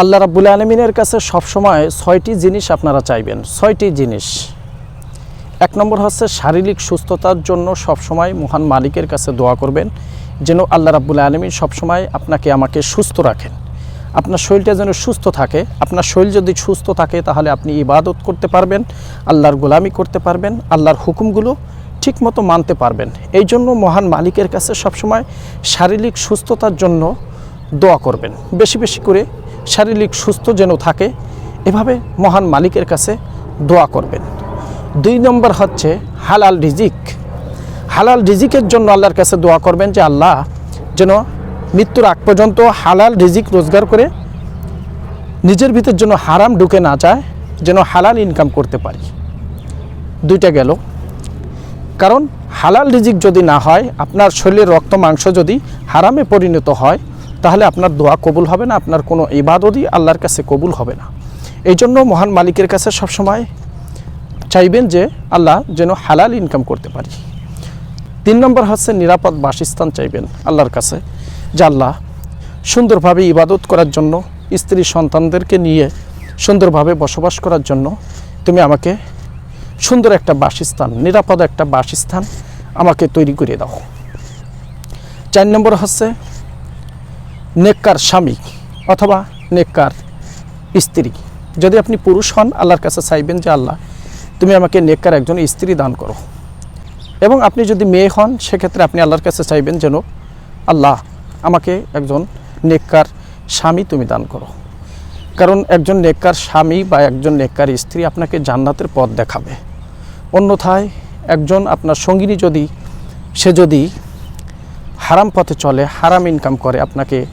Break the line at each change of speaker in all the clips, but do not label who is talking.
আল্লাহ রাব্বুল আলমিনের কাছে সবসময় ছয়টি জিনিস আপনারা চাইবেন। ছয়টি জিনিস। এক নম্বর হচ্ছে শারীরিক সুস্থতার জন্য সবসময় মহান মালিকের কাছে দোয়া করবেন, যেন আল্লাহ রাব্বুল আলমিন সবসময় আপনাকে আমাকে সুস্থ রাখেন। আপনার শরীরটা যেন সুস্থ থাকে। আপনার শরীর যদি সুস্থ থাকে, তাহলে আপনি ইবাদত করতে পারবেন, আল্লাহর গোলামি করতে পারবেন, আল্লাহর হুকুমগুলো ঠিকমতো মানতে পারবেন। এই জন্য মহান মালিকের কাছে সবসময় শারীরিক সুস্থতার জন্য দোয়া করবেন। বেশি বেশি করে শারীরিক সুস্থ যেন থাকে, এভাবে মহান মালিকের কাছে দোয়া করবেন। দুই নম্বর হচ্ছে হালাল রিজিক। হালাল রিজিকের জন্য আল্লাহর কাছে দোয়া করবেন যে আল্লাহ যেন মৃত্যুর আগ পর্যন্ত হালাল রিজিক রোজগার করে নিজের ভিতর যেন হারাম ঢুকে না যায়, যেন হালাল ইনকাম করতে পারি। দুইটা গেল। কারণ হালাল রিজিক যদি না হয়, আপনার শরীরের রক্ত মাংস যদি হারামে পরিণত হয় তাহলে আপনার দোয়া কবুল হবে না, আপনার কোনো ইবাদতই আল্লাহর কাছে কবুল হবে না। এই জন্য মহান মালিকের কাছে সবসময় চাইবেন যে আল্লাহ যেন হালাল ইনকাম করতে পারি। তিন নম্বর হচ্ছে নিরাপদ বাসস্থান চাইবেন আল্লাহর কাছে, যে আল্লাহ সুন্দরভাবে ইবাদত করার জন্য, স্ত্রী সন্তানদেরকে নিয়ে সুন্দরভাবে বসবাস করার জন্য তুমি আমাকে সুন্দর একটা বাসস্থান, নিরাপদ একটা বাসস্থান আমাকে তৈরি করে দাও। চার নম্বর হচ্ছে নেককার স্বামী অথবা নেককার স্ত্রী। যদি আপনি পুরুষ হন, আল্লাহর কাছে চাইবেন যে, আল্লাহ, তুমি আমাকে নেককার একজন স্ত্রী দান করো। এবং আপনি যদি মেয়ে হন, সেক্ষেত্রে আপনি আল্লাহর কাছে চাইবেন যেন, আল্লাহ, আমাকে একজন নেককার স্বামী তুমি দান করো। কারণ একজন নেককার স্বামী বা একজন নেককার স্ত্রী আপনাকে জান্নাতের পথ দেখাবে। অন্যথায় একজন আপনার সঙ্গিনী যদি, সে যদি হারাম পথে চলে, হারাম ইনকাম করে, আপনাকে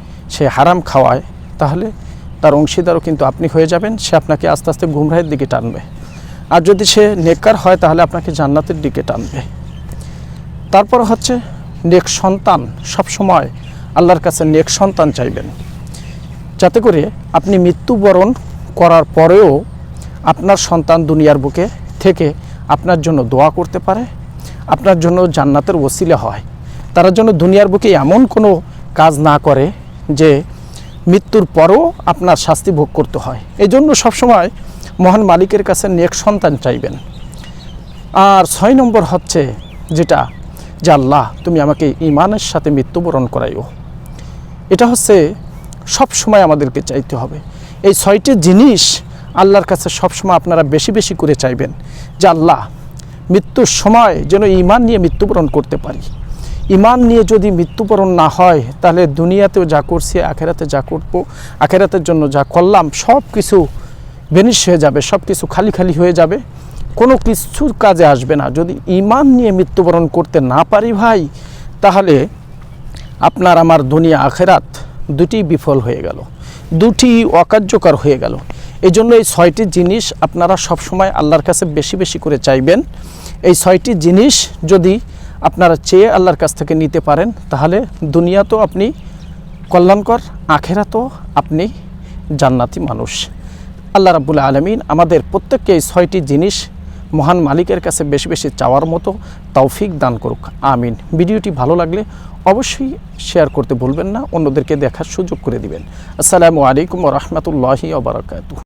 হারাম খাওয়ায়, তাহলে তার অংশীদারও কিন্তু আপনি হয়ে যাবেন, সে আপনাকে আস্তে আস্তে গুমরাহের দিকে টানবে। আর যদি সে নেককার হয়, তাহলে আপনাকে জান্নাতের দিকে টানবে। তারপর হচ্ছে নেক সন্তান। সব সময় আল্লাহর কাছে নেক সন্তান চাইবেন। যাতে করে আপনি মৃত্যুবরণ করার পরেও আপনার সন্তান দুনিয়ার বুকে থেকে আপনার জন্য দোয়া করতে পারে, আপনার জন্য জান্নাতের ওসিলে হয়। তারা জন্য দুনিয়ার বুকে এমন কোনো কাজ না করে যে মৃত্যুর পরও আপনার শাস্তি ভোগ করতে হয়। এই জন্য সবসময় মহান মালিকের কাছে নেক সন্তান চাইবেন। আর ছয় নম্বর হচ্ছে যেটা, যে আল্লাহ, তুমি আমাকে ইমানের সাথে মৃত্যুবরণ করাইও। এটা হচ্ছে সব সময় আমাদেরকে চাইতে হবে। এই ছয়টি জিনিস আল্লাহর কাছে সবসময় আপনারা বেশি বেশি করে চাইবেন যে, আল্লাহ, মৃত্যুর সময় যেন ইমান নিয়ে মৃত্যুবরণ করতে পারি। ইমান নিয়ে যদি মৃত্যুবরণ না হয়, তাহলে দুনিয়াতেও যা করছি, আখেরাতে যা করব, আখেরাতের জন্য যা করলাম, সব কিছু বেনিশ হয়ে যাবে, সব কিছু খালি খালি হয়ে যাবে। কোনো কিছুর কাজে আসবে না। যদি ইমান নিয়ে মৃত্যুবরণ করতে না পারি ভাই, তাহলে আপনার আমার দুনিয়া, আখেরাত দুটি বিফল হয়ে গেল, দুটি অকার্যকর হয়ে গেল। এই জন্য এই ছয়টি জিনিস আপনারা সবসময় আল্লাহর কাছে বেশি বেশি করে চাইবেন। এই ছয়টি জিনিস যদি আপনারা চেয়ে আল্লাহর কাছ থেকে নিতে পারেন, তাহলে দুনিয়া তো আপনি কল্যাণকর আখেরা তো আপনি জান্নাতি মানুষ। আল্লাহ রাবুল আলমিন আমাদের প্রত্যেককে এই ছয়টি জিনিস মহান মালিকের কাছে বেশি বেশি চাওয়ার মতো তৌফিক দান করুক। আমিন। ভিডিওটি ভালো লাগলে অবশ্যই শেয়ার করতে ভুলবেন না, অন্যদেরকে দেখার সুযোগ করে দিবেন। আসসালামু আলাইকুম রহমতুল্লাহি ওবরাকাতু